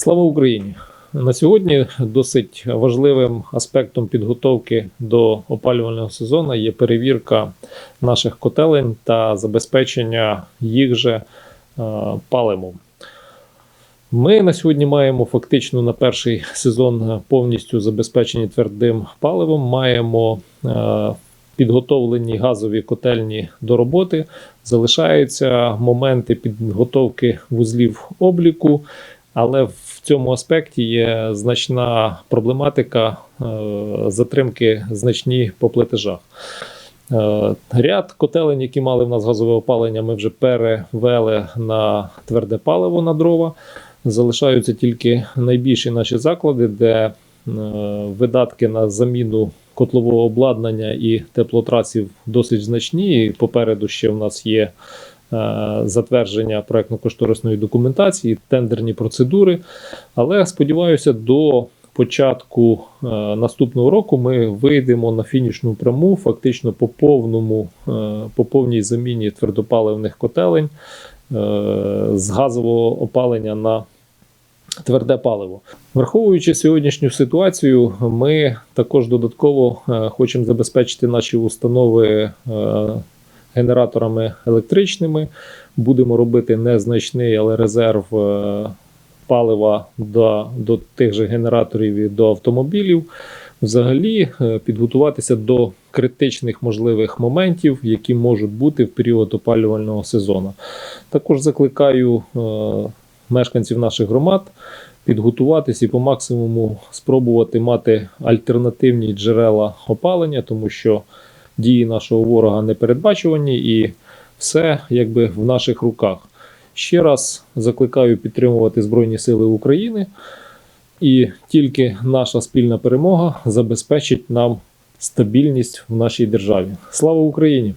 Слава Україні! На сьогодні досить важливим аспектом підготовки до опалювального сезону є перевірка наших котелень та забезпечення їх же е, паливом. Ми на сьогодні маємо фактично на перший сезон повністю забезпечені твердим паливом. Маємо е, підготовлені газові котельні до роботи. Залишаються моменти підготовки вузлів обліку, але в цьому аспекті є значна проблематика е, затримки значні по платежах. Е, Ряд котелень, які мали в нас газове опалення, ми вже перевели на тверде паливо на дрова. Залишаються тільки найбільші наші заклади, де е, видатки на заміну котлового обладнання і теплотрасів досить значні. І попереду ще в нас є затвердження проектно-кошторисної документації, тендерні процедури. Але сподіваюся, до початку е, наступного року ми вийдемо на фінішну пряму, фактично по повному, е, по повній заміні твердопаливних котелень е, з газового опалення на тверде паливо. Враховуючи сьогоднішню ситуацію, ми також додатково е, хочемо забезпечити наші установи е, генераторами електричними. Будемо робити незначний, але резерв е, палива до, до тих же генераторів і до автомобілів. Взагалі е, підготуватися до критичних можливих моментів, які можуть бути в період опалювального сезону. Також закликаю е, мешканців наших громад підготуватись і по максимуму спробувати мати альтернативні джерела опалення, тому що дії нашого ворога не передбачувані і все якби в наших руках. Ще раз закликаю підтримувати Збройні Сили України, і тільки наша спільна перемога забезпечить нам стабільність в нашій державі. Слава Україні!